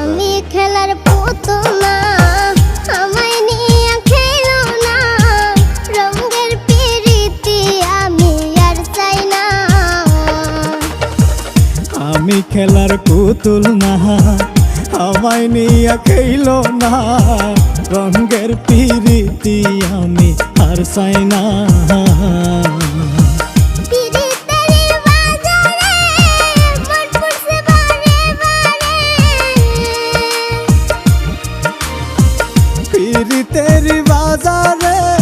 আমি খেলার নিয়ে খেলো না। আমি আমি খেলার পুতুল না আমায় নিয়ে খেলো না। রঙের পিরিতি আমি আর সাইনা পিরিতের বাজারে